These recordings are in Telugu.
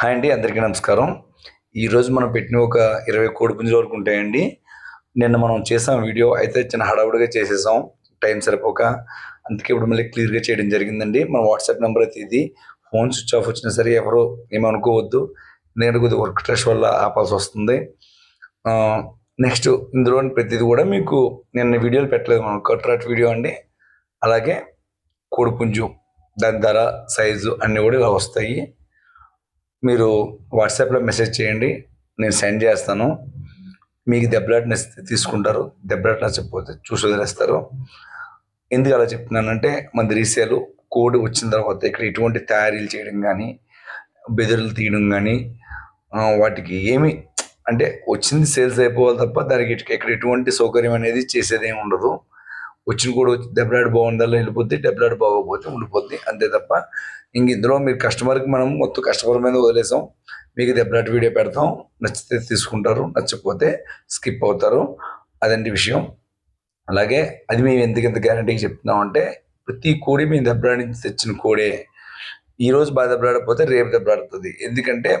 హాయ్ అండి అందరికీ నమస్కారం. ఈరోజు మనం పెట్టిన ఒక ఇరవై కోడి పుంజుల వరకు ఉంటాయండి. నిన్న మనం చేసాం వీడియో అయితే చిన్న హడావుడిగా చేసేసాం. టైం సరిపోక అందుకే ఇప్పుడు మళ్ళీ క్లియర్గా చేయడం జరిగిందండి. మన వాట్సాప్ నెంబర్ అయితే ఇది. ఫోన్ స్విచ్ ఆఫ్ వచ్చినా సరే ఎవరు ఏమనుకోవద్దు. నేను కొద్దిగా వర్క్ స్ట్రెస్ వల్ల ఆపాల్సి వస్తుంది. నెక్స్ట్ ఇందులో ప్రతిదీ కూడా మీకు నిన్న వీడియోలు పెట్టలేదు మనం. కట్రాట్ వీడియో అండి. అలాగే కోడిపుంజు దాని ధర సైజు అన్నీ కూడా ఇలా వస్తాయి. మీరు వాట్సాప్లో మెసేజ్ చేయండి నేను సెండ్ చేస్తాను. మీకు దెబ్బలాట తీసుకుంటారు. దెబ్బలాట నచ్చకపోతే చూసి వదిలేస్తారు. ఎందుకు అలా చెప్తున్నానంటే మన రీసేలు కోడ్ వచ్చిన తర్వాత ఇక్కడ ఎటువంటి తయారీలు చేయడం కానీ బెదిరులు తీయడం కానీ వాటికి ఏమి అంటే వచ్చింది సేల్స్ అయిపోవాలి తప్ప దానికి ఇక్కడ ఎటువంటి సౌకర్యం అనేది చేసేదేమి ఉండదు. వచ్చిన కూడా వచ్చి దెబ్బలాడి బాగుండాలో వెళ్ళిపోద్ది దెబ్బలాడి బాగోకపోతే ఉండిపోద్ది. అంతే తప్ప ఇంక ఇందులో మీరు కస్టమర్కి మనం మొత్తం కస్టమర్ మీద వదిలేసాం. మీకు దెబ్బలాటి వీడియో పెడతాం. నచ్చితే తీసుకుంటారు నచ్చకపోతే స్కిప్ అవుతారు. అదంటి విషయం. అలాగే అది మేము ఎందుకు ఎంత గ్యారంటీగా చెప్తున్నాం అంటే ప్రతి కోడి మేము దెబ్బలాట నుంచి తెచ్చిన కోడే. ఈరోజు బాగా దెబ్బలాడకపోతే రేపు దెబ్బలాడుతుంది. ఎందుకంటే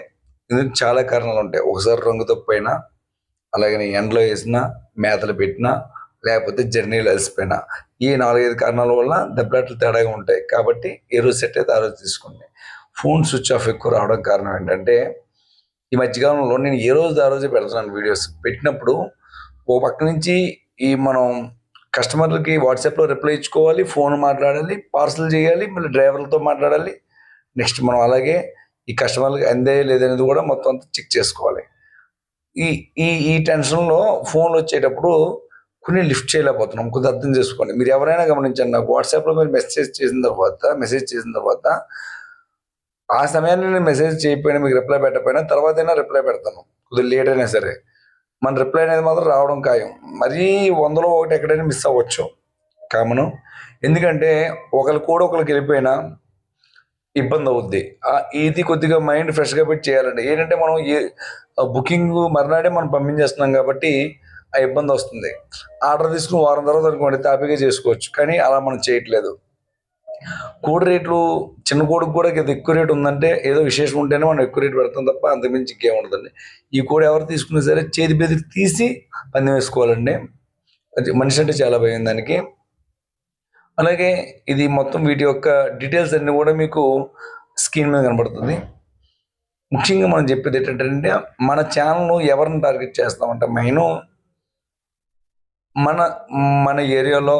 ఇందుకు చాలా కారణాలు ఉంటాయి. ఒకసారి రంగు తప్పైనా అలాగే ఎండలో వేసినా మేతలు పెట్టినా లేకపోతే జర్నీలు అలసిపోయినా. ఈ నాలుగైదు కారణాల వల్ల దెబ్బలాట్లు తేడాగా ఉంటాయి. కాబట్టి ఏ రోజు సెట్ అయితే ఆ రోజు తీసుకోండి ఫోన్ స్విచ్ ఆఫ్ ఎక్కువ రావడం కారణం ఏంటంటే ఈ మధ్యకాలంలో నేను ఏ రోజు ఆ రోజే పెడుతున్నాను వీడియోస్. పెట్టినప్పుడు ఓ పక్క నుంచి ఈ మనం కస్టమర్లకి వాట్సాప్లో రిప్లై ఇచ్చుకోవాలి ఫోన్ మాట్లాడాలి పార్సల్ చేయాలి మళ్ళీ డ్రైవర్లతో మాట్లాడాలి. నెక్స్ట్ మనం అలాగే ఈ కస్టమర్లకి అందే లేదనేది కూడా మొత్తం అంతా చెక్ చేసుకోవాలి. ఈ ఈ ఈ టెన్షన్లో ఫోన్లు వచ్చేటప్పుడు కొన్ని లిఫ్ట్ చేయలేకపోతున్నాం. కొద్దిగా అర్థం చేసుకోండి. మీరు ఎవరైనా గమనించండి నాకు వాట్సాప్లో మీరు మెసేజ్ చేసిన తర్వాత మెసేజ్ చేసిన తర్వాత ఆ సమయాన్ని నేను మెసేజ్ చేయకపోయినా మీకు రిప్లై పెట్టకపోయినా తర్వాత అయినా రిప్లై పెడతాను. కొద్దిగా లేట్ అయినా సరే. మన రిప్లై అనేది మాత్రం రావడం ఖాయం. మరీ వందలో ఒకటి ఎక్కడైనా మిస్ అవ్వచ్చు. కామను. ఎందుకంటే ఒకరి కూడా ఒకరికి వెళ్ళిపోయినా ఇబ్బంది అవుద్ది. ఇది కొద్దిగా మైండ్ ఫ్రెష్గా పెట్టి చేయాలండి ఏంటంటే మనం ఏ బుకింగ్ మర్నాడే మనం పంపించేస్తున్నాం కాబట్టి ఆ ఇబ్బంది వస్తుంది. ఆర్డర్ తీసుకుని వారం తర్వాత అనుకోండి తాపీగా చేసుకోవచ్చు. కానీ అలా మనం చేయట్లేదు. కోడి రేట్లు చిన్న కోడికి కూడా ఇది ఎక్కువ రేటు ఉందంటే ఏదో విశేషం ఉంటేనే మనం ఎక్కువ రేటు పెడతాం తప్ప అంతకుమించి ఇంకేం ఉండదండి. ఈ కోడి ఎవరు తీసుకున్నా సరే చేతి బెదిరి తీసి పందెం వేసుకోవాలండి. అది మనిషి అంటే చాలా భయం దానికి. అలాగే ఇది మొత్తం వీటి యొక్క డీటెయిల్స్ అన్నీ కూడా మీకు స్క్రీన్ మీద కనబడుతుంది. ముఖ్యంగా మనం చెప్పేది ఏంటంటే మన ఛానల్ను ఎవరిని టార్గెట్ చేస్తామంటే మెయిన్ మన మన ఏరియాలో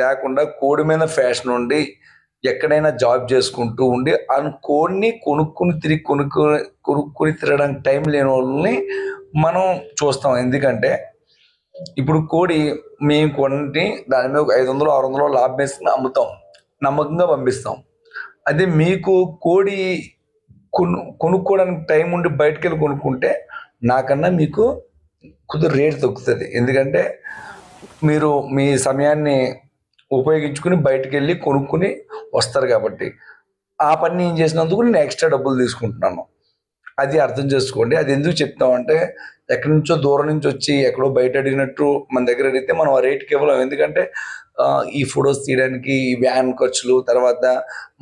లేకుండా కోడి మీద ఫ్యాషన్ ఉండి ఎక్కడైనా జాబ్ చేసుకుంటూ ఉండి ఆ కోడిని కొనుక్కుని తిరిగి కొనుక్కుని కొనుక్కుని తిరగడానికి టైం లేని వాళ్ళని మనం చూస్తాం. ఎందుకంటే ఇప్పుడు కోడి మేము కొన్ని దాని మీద ఒక ఐదు వందలు ఆరు వందలు లాభం వేసుకుని అమ్ముతాం. నమ్మకంగా పంపిస్తాం. అదే మీకు కోడి కొను కొనుక్కోవడానికి టైం ఉండి బయటకు వెళ్ళి కొనుక్కుంటే నాకన్నా మీకు కొద్దిగా రేట్ తగ్గుతుంది. ఎందుకంటే మీరు మీ సమయాన్ని ఉపయోగించుకుని బయటకు వెళ్ళి కొనుక్కుని వస్తారు కాబట్టి. ఆ పని నేను చేసినందుకు నేను ఎక్స్ట్రా డబ్బులు తీసుకుంటున్నాను. అది అర్థం చేసుకోండి. అది ఎందుకు చెప్తామంటే ఎక్కడి నుంచో దూరం నుంచి వచ్చి ఎక్కడో బయట అడిగినట్టు మన దగ్గర అడిగితే మనం ఆ రేట్కి ఇవ్వలేం. ఎందుకంటే ఈ ఫొటోస్ తీయడానికి ఈ వ్యాన్ ఖర్చులు తర్వాత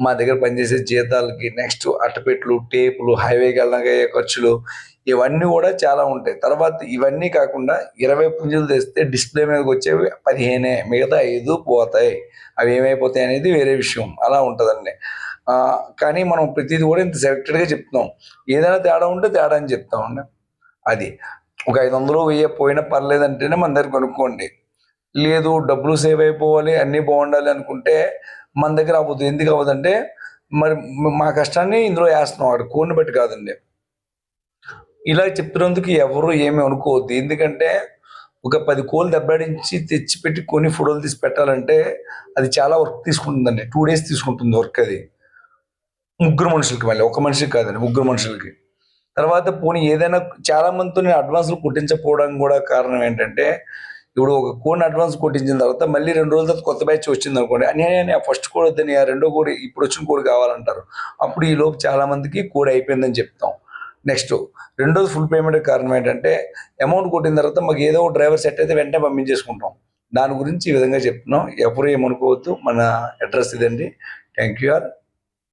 మా దగ్గర పనిచేసే జీతాలకి నెక్స్ట్ అట్టపెట్లు టేపులు హైవేకి వెళ్ళడానికి అయ్యే ఖర్చులు ఇవన్నీ కూడా చాలా ఉంటాయి. తర్వాత ఇవన్నీ కాకుండా ఇరవై పుంజులు తెస్తే డిస్ప్లే మీదకి వచ్చేవి పదిహేనే మిగతా ఐదు పోతాయి. అవి ఏమైపోతాయి అనేది వేరే విషయం. అలా ఉంటుందండి. కానీ మనం ప్రతిదీ కూడా ఇంత సెలెక్టెడ్గా చెప్తున్నాం. ఏదైనా తేడా ఉంటే తేడా అని చెప్తామండి. అది ఒక ఐదు వందలు వెయ్యి పోయినా పర్లేదంటేనే మన దగ్గర కొనుక్కోండి. లేదు డబ్బులు సేవ్ అయిపోవాలి అన్నీ బాగుండాలి అనుకుంటే మన దగ్గర అవ్వదు. ఎందుకు అవ్వదంటే మరి మా కష్టాన్ని ఇందులో వేస్తున్నాం. వాడు కోడిని బట్టి కాదండి. ఇలా చెప్పినందుకు ఎవరు ఏమి అనుకోవద్దు. ఎందుకంటే ఒక పది కోళ్ళు దెబ్బడించి తెచ్చిపెట్టి కొన్ని ఫోటోలు తీసి పెట్టాలంటే అది చాలా వర్క్ తీసుకుంటుందండి. టూ డేస్ తీసుకుంటుంది వర్క్ అది. ముగ్గురు మనుషులకి మళ్ళీ ఒక మనిషికి కాదండి ముగ్గురు మనుషులకి. తర్వాత పోనీ ఏదైనా చాలా మందితో నేను అడ్వాన్స్లు కొట్టించకపోవడం కూడా కారణం ఏంటంటే ఇప్పుడు ఒక కోడిని అడ్వాన్స్ కొట్టించిన తర్వాత మళ్ళీ రెండు రోజుల తర్వాత కొత్త బ్యాచ్ వచ్చింది అనుకోండి అని అని ఆ ఫస్ట్ కోడి వద్దని ఆ రెండో కోడి ఇప్పుడు వచ్చిన కోడి కావాలంటారు. అప్పుడు ఈ లోపు చాలా మందికి కోడి అయిపోయిందని చెప్తాం. నెక్స్ట్ రెండోది ఫుల్ పేమెంట్ కారణం ఏంటంటే అమౌంట్ కొట్టిన తర్వాత మాకు ఏదో ఒక డ్రైవర్ సెట్ అయితే వెంటనే పంపించేసుకుంటాం. దాని గురించి ఈ విధంగా చెప్తున్నాం. ఎప్పుడు ఏమనుకోవద్దు. మన అడ్రస్ ఇదండి. Thank you are